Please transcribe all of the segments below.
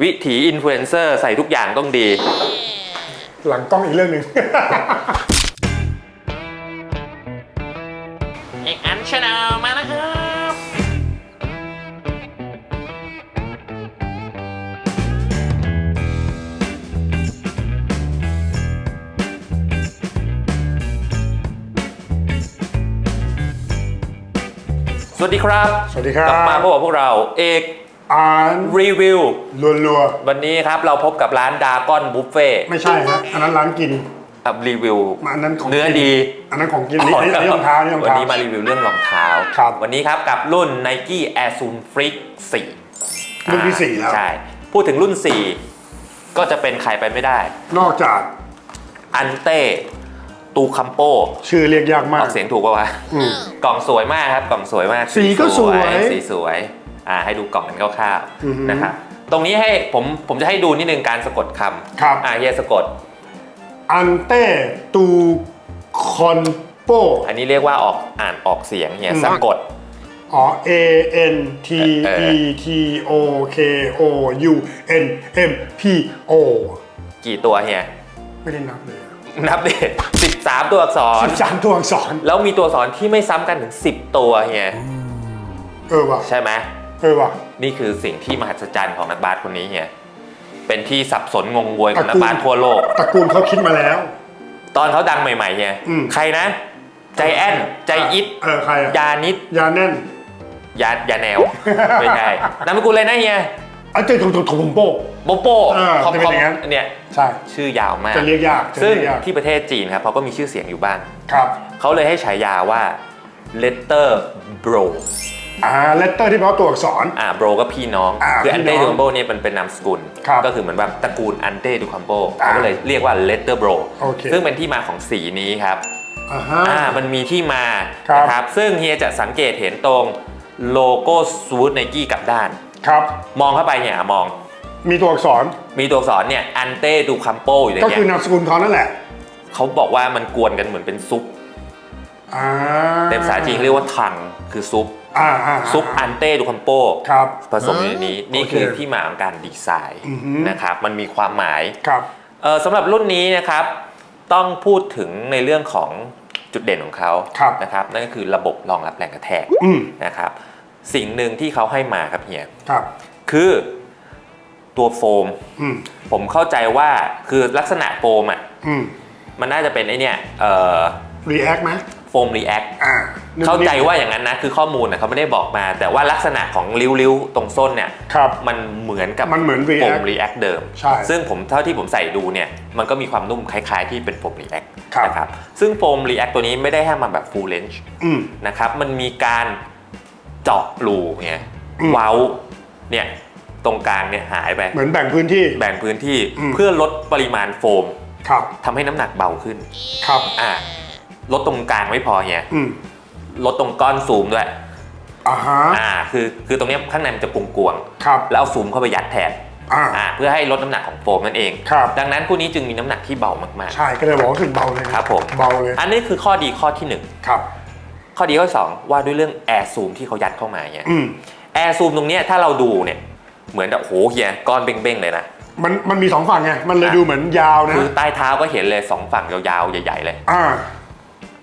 วิถีอินฟลูเอนเซอร์ใส่ทุกอย่างต้องดี หลังกล้องอีกเรื่องหนึ่ง เอกอันชาแนลมาแล้วครับ สวัสดีครับสวัสดีครับ กลับมาพบกับพวกเราเอก อ่านรีวิวรัววันนี้ครับเราพบกับร้านดากอนบุฟเฟ่ๆไม่ใช่ฮะอันนั้นร้านกิน ครับรีวิว อันนั้นของเนื้อกิดีอันนั้นของกินนี่อันนี้อันนี้รองเท้านี่รองวันเท้า นี้มารีวิวเรื่องรองเท้า ครับวันนี้ครับกับรุ่น Nike Air Zoom Freak 4รุ่นที่สี่แล้ว ใช่ พูดถึงรุ่น 4 ก็จะเป็นใครไปไม่ได้ นอกจากอันเต้ตูคัมโปชื่อเรียกยากมาอก อกเสียงถูกป่าวะ อืมกล่องสวยมากครับ กล่องสวยมากสีก็สวย สีสวย อ่าให้ดูกล่องกันคร่าวอือฮึ ๆนะครับตรงนี้ให้ผมผมจะให้ดูนิดนึงการสะกดคครับำอ่าเฮียสะกด อันเต้ตูคอนโป อันนี้เรียกว่าออกอ่านออกเสียงเฮียอืม สะกด อ๋อ A N T เออ E T O K O U N M P O กี่ตัวเฮียไม่ได้นับเลยนับดิสิบสามตัวอักษรสิบสามตัวอักษรแล้วมีตัวอักษรที่ไม่ซ้ำกันถึง 10 ตัวเฮียเออว่ะใช่ไหม เออว่ะนี่คือสิ่งที่มหัศจรรย์ของนักบาสคนนี้เฮียเป็นที่สับสนงงงวยของนักบาสทั่วโลก ตระกูลเขาคิดมาแล้ว ตอนเขาดังใหม่ๆเฮียอืม ใครนะ ใจแอนใจอิดเออใครอะยานิดยาแน่นยายาแนวไม่ใช่นามสกุลเลยนะเฮียอาเจารย์ของของผมโป้ โบโป้เออคอมจะคเป็อนมอย่างนั้น เนี่ยใช่ ชื่อยาวมาก จะเรียกยากจะซึ่งเรียกยากที่ประเทศจีนครับเขาก็มีชื่อเสียงอยู่บ้าง ครับ เขาเลยให้ฉายาว่า letter bro อ่าเลตเตอร์ที่แปลว่าตัวอักษร อ่าโบรก็พี่น้อง อ่าคืออันเต้พี่น้ดูองคัมโบเนี่ยมันเป็นนามสกุล ครับก็คือเหมือนแบบตระกูลอันเต้ดูคัมโบอ่าเขาก็เลยเรียกว่า letter bro โอเค ซึ่งเป็นที่มาของสีนี้ครับ อ่าฮะ อ่ามันมีที่มาครับ นะครับ ซึ่งเฮียจะสังเกตเห็นตรงโลโก้ซูดไนกี้กลับด้าน ครับ มองเข้าไปเนี่ยมอง มีตัวอักษรมีตัวอักษรเนี่ยอันเต้ดูคัมโปอยู่ในก็เนี้คือยนามสกุลเขานั่นแหละ เขาบอกว่ามันกวนกันเหมือนเป็นซุป อ่าแต่ภาษาจีนเรียกว่าทังคือซุป อ่าอ่าซุปอันเต้ดูคัมโปครับ ผสมอยู่ในนี้นี่โอเคคือที่มาของการดีไซน์อือฮึ นะครับมันมีความหมาย ครับ เอ่อสำหรับรุ่นนี้นะครับต้องพูดถึงในเรื่องของจุดเด่นของเขาครับ นะครับนั่นก็คือระบบรองรับแรงกระแทกอืมนะครับสิ่งหนึ่งที่เขาให้มาครับเฮียครับ คือตัวโฟม อืมผมเข้าใจว่าคือลักษณะโฟมอะอืมมันน่าจะเป็นไอเนี่ยเอ่อรีแอคไหม โฟมรีแอคอ่าเข้าใจว่าอย่างนั้นนะ คือข้อมูลนะเขาไม่ได้บอกมา แต่ว่าลักษณะของริ้วๆ ตรงส้นเนี่ย ครับ มันเหมือนกับมันเหมือนโฟ React มรีแอคเดิม ใช่ซึ่งผมเท่าที่ผมใส่ดูเนี่ย มันก็มีความนุ่มคล้ายๆ ที่เป็นโฟมรีแอคครับ นะครับ ซึ่งโฟมรีแอคตัวนี้ไม่ได้ให้มาแบบ full range อืม นะครับ มันมีการเจาะรูเนี่ยอืม เว้าเนี่ยตรงกลางเนี่ยหายไป เหมือนแบ่งพื้นที่ แบ่งพื้นที่อืม เพื่อลดปริมาณโฟมครับ ทำให้น้ำหนักเบาขึ้น ครับ อ่า ลดตรงกลางไม่พอเนี่ยอืมลดตรงก้อนซูมด้วย อ่าฮะอ่า คือคือตรงเนี้ยข้างในมันจะกวงครับๆแล้วเอาซูมเข้าไปยัดแทนอ่า อ่าเพื่อให้ลดน้ำหนักของโฟมนั่นเอง ครับ ดังนั้นคู่นี้จึงมีน้ำหนักที่เบามาก ใช่ก็เลยบอกว่ารู้สึกเบาเลยครับผม เบาเลยๆ อันนี้คือข้อดีข้อที่หนึ่งครับ ข้อดีข้อที่สองว่าด้วยเรื่องแอร์ซูมที่เขายัดเข้ามาเนี่ยอืมแอร์ซูมตรงเนี้ยถ้าเราดูเนี่ยเหมือนแบบโหเฮียก้อนเบ้งๆเลยนะ มันมันมีสองฝั่งไงมันเลยอะ ดูเหมือนยาวนะคือใต้เท้าก็เห็นเลยสองฝั่งยาวๆใหญ่ ๆ เลย อ่า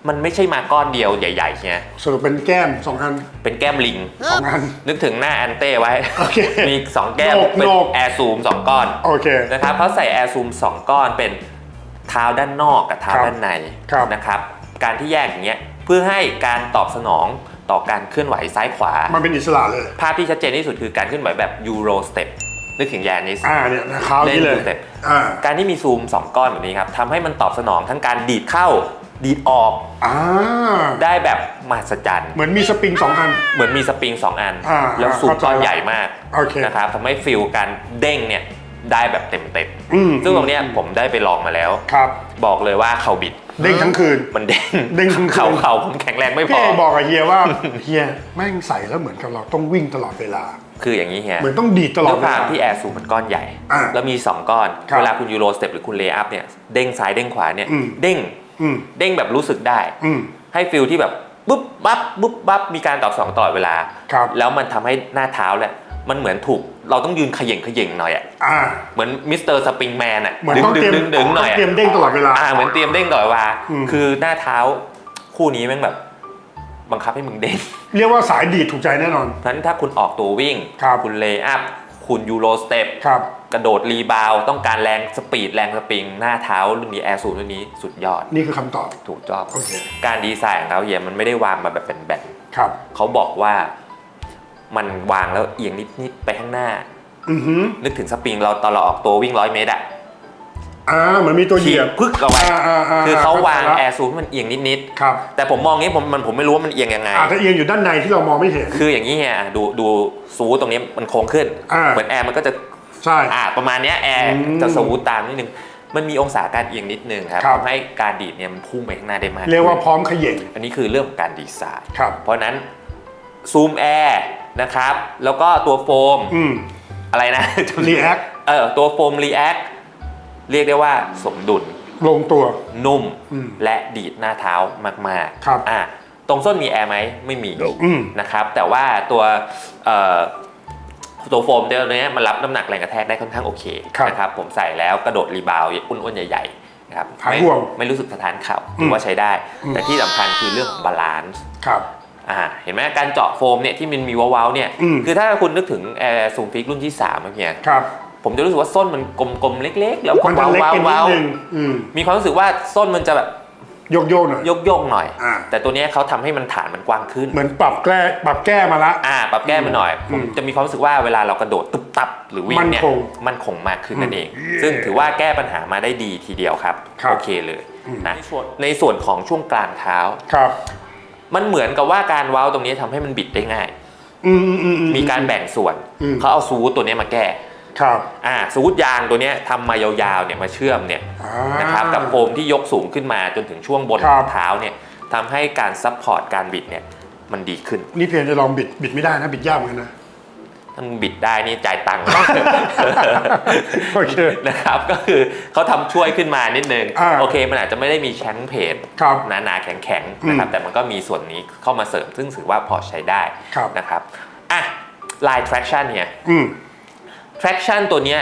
มันไม่ใช่มาก้อนเดียวใหญ่ๆเฮียสรุปเป็นแก้มสองอันเป็นแก้มลิง สองอัน นึกถึงหน้าแอนเต้ไว้ โอเคมีสองแก้ม โหนกเป็นโหนก แอร์ซูมสองก้อนโอเค นะครับเขาใส่แอร์ซูม 2 ก้อนเป็นเท้าด้านนอกกับเท้าครับด้านในครับนะครับ การที่แยกอย่างเงี้ยเพื่อให้การตอบสนองต่อการเคลื่อนไหวซ้ายขวา มันเป็นอิสระเลย ภาพที่ชัดเจนที่สุดคือการเคลื่อนไหวแบบยูโรสเต็ปนึกถึงยานิส อ่าเนี่ยนะคราวนี้เลย เล่นดูเต็ปอ่า การที่มีซูม 2 ก้อนแบบนี้ครับทำให้มันตอบสนองทั้งการดีดเข้า ดีดออกอ่าได้แบบมหัศจรรย์ เหมือนมีสปริงสองอัน เหมือนมีสปริง2อัน อ่าแล้วซูมเข้าใจก้อนละใหญ่มากโอเค นะครับทำให้ฟิลการเด้งเนี่ยได้แบบเต็มๆอืมซึ่งตรงเนี้ยผมได้ไปลองมาแล้ว ครับ บอกเลยว่าเข่าบิด เด้งทั้งคืน มันเด้งเด้งทั้งคืน เข่าเข่าผมแข็งแรงไม่พพี่อ เอบอกกับเฮียว่าเฮียแม่งใส่แล้วเหมือนกับเราต้องวิ่งตลอดเวลา คืออย่างนี้เฮียเหมือนต้องดีดตลอดด้วยเวควาลา มที่แอร์ซูมมันก้อนใหญ่ อ่าแล้วมี 2 ก้อน ครับเวลาคุณยูโรสเต็ปหรือคุณเลย์อัพเนี่ย เด้งซ้ายเด้งขวาเนี่ย อืม เด้งอืม เด้งแบบรู้สึกได้อืมให้ฟิลที่แบบปุ๊บปั๊บปุ๊บปั๊บมีการตอบสนองตลอดเวลาครับแล้วมันทำให้หน้าเท้าเนี่ยมันเหมือนถูกเราต้องยืนเขย่งเขย่งหน่อยอะอ่าเหมือนมิสเตอร์สปริงแมนอะเหมือนดึงต้องดึเตงรียมดึงดึงหน่อยต้อะเตรียมเด้งตลอดเวลาอ่าเหมือนเตรียมเด้งตลอดเวลาอืมคือหน้าเท้าคู่นี้แม่งแบบ บังคับให้มึงเด้งเรียกว่าสายดีดถูกใจแน่นอนเพราะฉะนั้นถ้าคุณออกตัววิ่งครับคุณเลย์อัพ คุณยูโรสเต็ปครับกระโดดรีบาวด์ต้องการแรงสปีดแรงสปริง หน้าเท้ารุ่นนี้แอร์สูรุ่นนี้สุดยอด นี่คือคำตอบ ถูกจอบ โอเค การดีไซน์ของเขาเฮียมันไม่ได้วางมาแบบเป็นแบนครับๆเขาบอกว่ามันวางแล้วเอียงนิดๆไปข้างหน้า อือหือนึกถึงสปริงเราตอนเราออกตัววิ่งร้อยเมตรอะ อ่าเหมือนมีตัวเหยียบ พึกเอาไว้อ่าอ่าอ่าคือเขาวางเข้าใจละแอร์ซูให้มันเอียงนิดครับๆแต่ผมมองงี้ผมมันผมไม่รู้ว่ามันเอียงยังไง อาจจะเอียงอยู่ด้านในที่เรามองไม่เห็น คืออย่างนี้เฮียดูดูซูตรงนี้มันโค้งขึ้น อ่า เหมือนแอร์มันก็จะใช่ อ่าประมาณเนี้ยแอร์อืมจะสวูทตามนิดนึงมันมีองศาการเอียงนิดนึงครับครับ ทำให้การดีดเนี่ยมันพุ่งไปข้างหน้าได้มากเรียกว่าพขึ้นร้อมเขย่งอันนี้คือเรื่องของการดีไซน์ ครับ เพราะฉะนั้นซูมแอร์นะครับ แล้วก็ตัวโฟมอืม อะไรนะ React เออตัวโฟมรีแอค เรียกได้ว่าสมดุลลงตัว นุ่มอืมและดีดหน้าเท้ามากๆครับอะตรงส้นมีแอร์ไหมไม่มีอืม นะครับ แต่ว่าตัวเอ่อตัวโฟมเดี๋ยวนี้มันรับน้ำหนักแรงกระแทกได้ค่อนข้างโอเคครับนะครับผมใส่แล้วกระโดดรีบาวด์อ้วนๆใหญ่ๆนะครับหายไม่ห่วงไม่รู้สึกสะท้านเข่าอืมถือว่าใช้ได้ อืม แต่ที่สำคัญคือเรื่องของบาลานซ์ ครับ อ่าเห็นไหมการเจาะโฟมเนี่ยที่มันมีเว้าๆเนี่ยอืม คือถ้าคุณนึกถึงแอร์ซูมฟิกรุ่นที่3ามเนี่ยครับ ผมจะรู้สึกว่าส้นมันกลมๆเล็ก ๆ แล้วก็มันจะเล็กว้าวไปนิดว้าวนึงอืมมีความรู้สึกว่าส้นมันจะแบบโยกโยกๆหน่อย โยกๆหน่อย อ่า แต่ตัวเนี้ยเขาทำให้มันฐานมันกว้างขึ้น เหมือนปรับแก้ปรับแก้มาละ อ่าปรับแก้มาหน่อย อืผมมจะมีความรู้สึกว่าเวลาเรากระโดดตึบตับหรือวิ่งเนี่ยมั่นคงมันคงมากขึ้นอืมนั่นเอง ซึ่งถือว่าแก้ปัญหามาได้ดีทีเดียวครับ ครับโอเคเลยอืม นะในส่วนในส่วนของช่วงกลางเท้า ครับ มันเหมือนกับว่าการเว้าตรงนี้ทำให้มันบิดได้ง่าย อืมอืมอืมอืมีการแบ่งส่วน อืม เขาเอาซูทตัวเนี้ยมาแก้ ครับอ่าซูทยางตัวเนี้ยทำมายาวๆเนี่ยมาเชื่อมเนี่ยอ่านะครับกับโฟมที่ยกสูงขึ้นมาจนถึงช่วงบนครับเท้าเนี่ยทำให้การซัพพอร์ตการบิดเนี่ยมันดีขึ้น นี่เพียงจะลองบิดบิดไม่ได้นะบิดยากเหมือนกันนะถ้ามึงบิดได้นี่จ่ายตังค์โอเคนะครับ ก็คือเขาทำช่วยขึ้นมานิดนึงอ่าโอเค มันอาจจะไม่ได้มีแชงเพจครับหนาๆแข็งๆนะครับอืมแต่มันก็มีส่วนนี้เข้ามาเสริมซึ่งถือว่าพอใช้ได้ครับนะครับอะ line traction เนี่ยอืม traction ตัวเนี้ย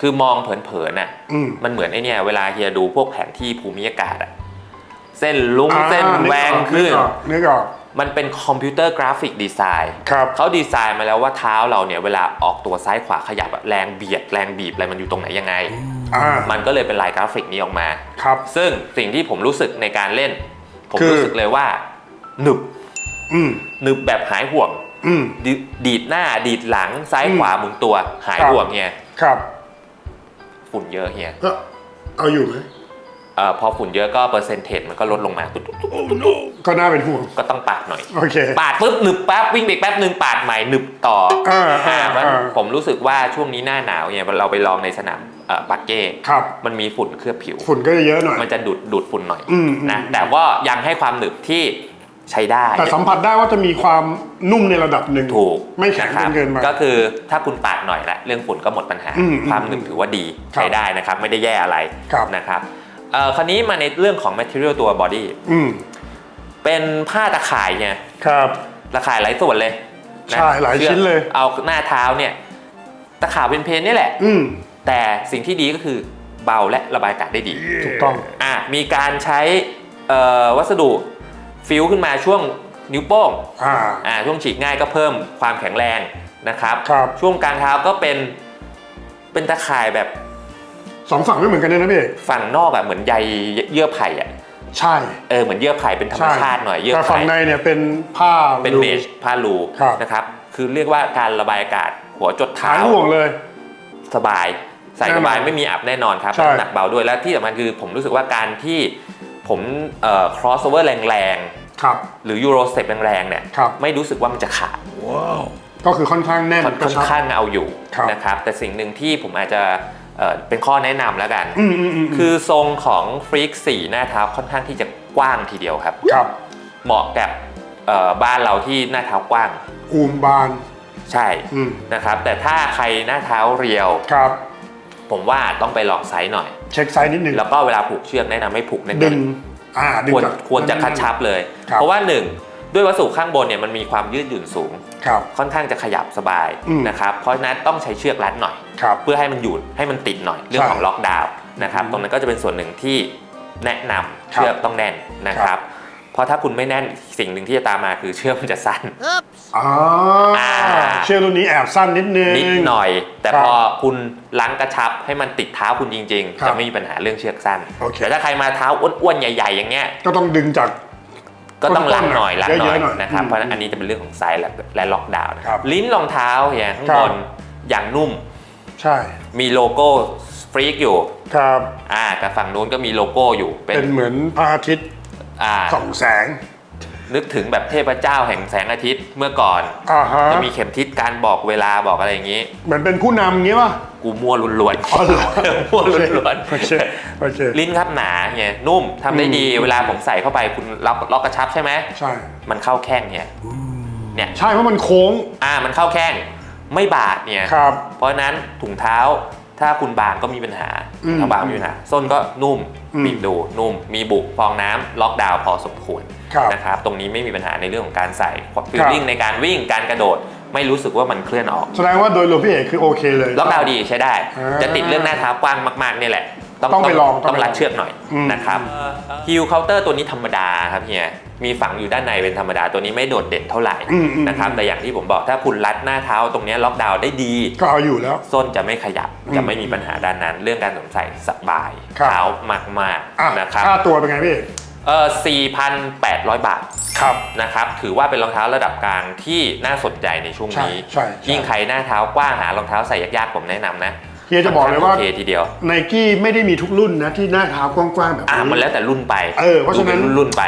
คือมองเผินๆน่ะอืม มันเหมือนไอเนี่ยเวลาเฮียดูพวกแผนที่ภูมิอากาศอะเส้นลุ้งอ่าเส้นแหวงขึ้นนึกออกนึกออกมันเป็นคอมพิวเตอร์กราฟิกดีไซน์ครับเขาดีไซน์มาแล้วว่าเท้าเราเนี่ยเวลาออกตัวซ้ายขวาขยับอะแรงเบียดแรงบีบอะไรมันอยู่ตรงไหนยังไง อ่ามันก็เลยเป็นลายกราฟิกนี้ออกมา ครับ ซึ่งสิ่งที่ผมรู้สึกในการเล่น ผมคือ รู้สึกเลยว่า หนึบอืม หนึบแบบหายห่วงอืม ดดีดหน้าดีดหลังซ้ายอืมขวาหมุนตัวหายครับห่วงเฮียครับ ฝุ่นเยอะเฮียก็เอาอยู่ไหมเอ่อพอฝุ่นเยอะก็เปอร์เซนเทจมันก็ลดลงมาตุ๊ดก็น่าเป็นห่วงก็ต้องปาดหน่อยโอเคปาดปุ๊บหนึบปั๊บวิ่งไปแป๊บหนึ่งปาดใหม่หนึบต่ออ่าอ่าอ่ามันอ่าผมรู้สึกว่าช่วงนี้หน้าหนาวเนี่ยเราไปลองในสนามเอ่อปักเก้ครับมันมีฝุ่นเคลือบผิว ฝุ่นก็จะเยอะหน่อย มันจะดูดดูดฝุ่นหน่อยอืมนะอืมแต่ก็ยังให้ความหนึบที่ ใช้ได้ แต่สัมผัสได้ว่าจะมีความนุ่มในระดับหนึ่งถูกไม่แข็งะคจรับนเกินไปก็คือถ้าคุณปาดหน่อยละเรื่องฝุ่นก็หมดปัญหาอืมความหนึบถือว่าดีครับใช้ได้นะครับ ไม่ได้แย่อะไรครับนะครับเอ่อคราวนี้มาในเรื่องของ material ตัว body อืมเป็นผ้าตะข่ายเนี่ยครับตะข่ายหลายส่วนเลยนะใช่หลายชิ้นเลย เอาหน้าเท้าเนี่ย ตะข่ายเป็นเพนนี่แหละ อืมแต่สิ่งที่ดีก็คือเบาและระบายอากาศได้ดี ถูกต้องอะมีการใช้เอ่อวัสดุ ฟิวขึ้นมาช่วงนิ้วโป้งอ่า อ่าช่วงฉีกง่ายก็เพิ่มความแข็งแรงนะครับ ครับ ช่วงกลางเท้าก็เป็นเป็นตะข่ายแบบสองฝั่งไม่เหมือนกันเลยนะพี่เอกฝั่งนอกอะเหมือนใยเยื่อไผ่อะใช่ เออเหมือนเยื่อไผ่เป็นธรรมชาติหน่อยเยื่อแต่ฝั่ไผ่งในเนี่ยเป็นผ้าเป็นรูเมชผ้ารูครับ นะครับ คือเรียกว่าการระบายอากาศหัวจดหาเท้ายห่วงเลย สบายใส่แน่นอนสบายไม่มีอับแน่นอนครับใช่ น้ำหนักเบาด้วยและที่สำคัญคือผมรู้สึกว่าการที่ ผมเอ่อ crossover แรงครับ ๆ หรือ euro step แรงๆเนี่ยครับ ไม่รู้สึกว่ามันจะขาด ก็คือค่อนข้างแน่นค่อนกระชับ ข้างเอาอยู่ครับ นะครับ แต่สิ่งหนึ่งที่ผมอาจจะเอ่อเป็นข้อแนะนำแล้วกัน อืมอืมอืมคือทรงของฟรีกสี่หน้าเท้าค่อนข้างที่จะกว้างทีเดียวครับ ครับเหมาะกับเอ่อบ้านเราที่หน้าเท้ากว้างอูมบานใช่อืมนะครับ แต่ถ้าใครหน้าเท้าเรียว ครับ ผมว่าต้องไปลองไซส์หน่อย เช็คไซส์นิดนึงแล้วก็เวลาผูกเชือกแนะนำให้ผูกแน่นๆดึงอ่าดึงควรจากควรจะกระชับเลยครับเพราะว่าหนึ่งด้วยวัสดุข้างบนเนี่ยมันมีความยืดหยุ่นสูงครับค่อนข้างจะขยับสบายอืมนะครับเพราะฉะนั้นต้องใช้เชือกรัดหน่อยครับเพื่อให้มันหยุดให้มันติดหน่อยเรื่องใช่ของล็อกดาวน์นะครับตรงนั้นก็จะเป็นส่วนหนึ่งที่แนะนำครับเชือกต้องแน่นนะคครัรับบ เพราะถ้าคุณไม่แน่นสิ่งหนึ่งที่จะตามมาคือเชือกมันจะสั้น อ๋ออ่า เชือกรุ่นนี้แอบสั้นนิดนึง นิดหน่อย แต่ครับพอคุณล้างกระชับให้มันติดเท้าคุณจริง ครัๆ บจะไม่มีปัญหาเรื่องเชือกสั้นโอเค แต่ถ้าใครมาเท้าอ้วนๆใหญ่ ๆ อย่างเงี้ยก็ต้องดึงจาก ก็ต้องล้างหน่อยล้างหน่อยเยอะๆหน่อยนะครับอืมเพราะฉะนั้นอันนี้จะเป็นเรื่องของไซส์และและล็อกดาวน์นะคครัรับบลิ้นรองเท้าอย่างข้างครับบนอย่างนุ่มใช่มีโลโก้ฟรีกอยู่ครับ อ่าแต่ฝั่งนู้นก็มีโลโก้อยู่ เป็นเป็นเหมือนพระอาทิตย์ อ่าส่องแสงนึกถึงแบบเทพเจ้าแห่งแสงอาทิตย์เมื่อก่อนอ่าฮะจะมีเข็มทิศการบอกเวลาบอกอะไรอย่างงี้ เหมือนเป็นผู้นำงี้ป่ะกูมั่วล้วนอ๋อเหรอมั่วล้วนโอเคโอเคๆลิ้นครับหนาไงนุ่มทำได้ดีอืมเวลาผมใส่เข้าไปคุณล็อกล็อกกระชับใช่ไหมใช่ มันเข้าแข้งเนี่ยเนี่ยใช่เพราะมันโค้ง อ่ามันเข้าแข้งไม่บาดเนี่ยครับเพราะฉะนั้นถุงเท้า ถ้าคุณบางก็มีปัญหาอืมถ้าบางมีปัญหาส้นก็นุ่มอืมบีบดูนุ่ม มีบุฟองน้ำล็อกดาวน์พอสมควรครับ นะครับตรงนี้ไม่มีปัญหาในเรื่องของการใส่ฟิลลิ่งในการวิ่งการกระโดด ไม่รู้สึกว่ามันเคลื่อนออก แสดงว่าโดยรวมพี่เอกคือโอเคเลย ล็อกดาวน์ดีใช้ได้ อ่าจะติดเรื่องหน้าเท้ากว้างมากๆนี่แหละต้องไปลองต้ต้อองงไปลองรัดเชือกหน่อยอืมนะครับฮิลเคาน์เตอร์ตัวนี้ธรรมดาครับเฮียมีฝังอยู่ด้านในเป็นธรรมดาตัวนี้ไม่โดดเด่นเท่าไหร่อืมอืมนะครับแต่อย่างที่ผมบอกถ้าคุณรัดหน้าเท้าตรงเนี้ยล็อกดาวน์ได้ดีก็เอาอยู่แล้วส้นจะไม่ขยับอืมจะไม่มีปัญหาด้านนั้น เรื่องการสวมใส่สบายครับเท้ามากอะๆนะครับค่าตัวเป็นไงพี่เอกเออ4,800 บาทครับนะครับถือว่าเป็นรองเท้าระดับกลางที่น่าสนใจในช่วงนี้ใช่ใช่ใช่ยิ่งใครหน้าเท้ากว้างหารองเท้าใส่ยากๆผมแนะนำนะเฮียจะบอกเลยว่าโอเคทีเดียวไนกี้ไม่ได้มีทุกรุ่นนะที่หน้าเท้ากว้างๆแบบอะนี้มันแล้วแต่รุ่นไปเออเพราะฉะนั้นดูป็รุ่นๆไป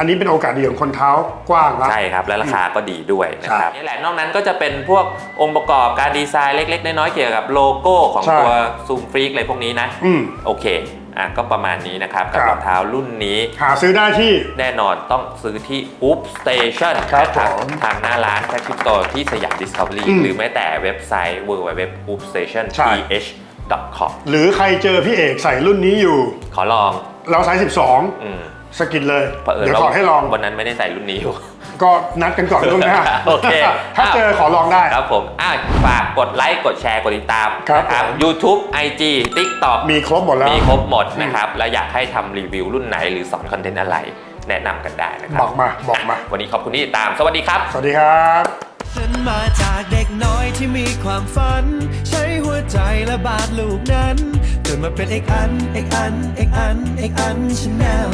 อันนี้เป็นโอกาสดีของคนเท้ากว้างละใช่ครับ และราคาก็ดีด้วยนะครับใช่นี่แหละนอกนั้นก็จะเป็นพวกองค์ประกอบการดีไซน์เล็ก ๆ น้อยๆเกี่ยวกับโลโก้ของใช่ตัวซูมฟรีกอะไรพวกนี้นะอืมโอเคอะก็ประมาณนี้นะครับ กับครับรองเท้ารุ่นนี้ หาซื้อได้ที่ แน่นอนต้องซื้อที่ Hoop Station ครับนะผมทางหน้าร้านแฟชั่นโตที่สยาม Discovery อืมหรือแม้แต่เว็บไซต์ใช่ www.hoopstation.th.com หรือใครเจอพี่เอกใส่รุ่นนี้อยู่ ขอลองเราไซส์อืม12 สกิดเลยเผอิญเดี๋ยวว่าขอให้ลอง วันนั้นไม่ได้ใส่รุ่นนี้อยู่ ก็นัดกันก่อนล่วงหน้าโอเค ถ้าเจอขอลองได้ครับผมอะฝากกดไลค์กดแชร์กดติดตามครับนะครับผม YouTube IG TikTok มีครบหมดแล้ว มีครบหมดนะครับ แล้วอยากให้ทำรีวิวรุ่นไหนหรือสอนคอนเทนต์อะไร แนะนำกันได้นะครับอกมาบอกมา วันนี้ขอบคุณที่ติดตาม สวัสดีครับ สวัสดีครับฉันมาจากเด็กน้อยที่มีความฝัน ใช้หัวใจและบาดลูกนั้นจนมาเป็นเอกอันเอกอันเอกอันเอกอันชาแนล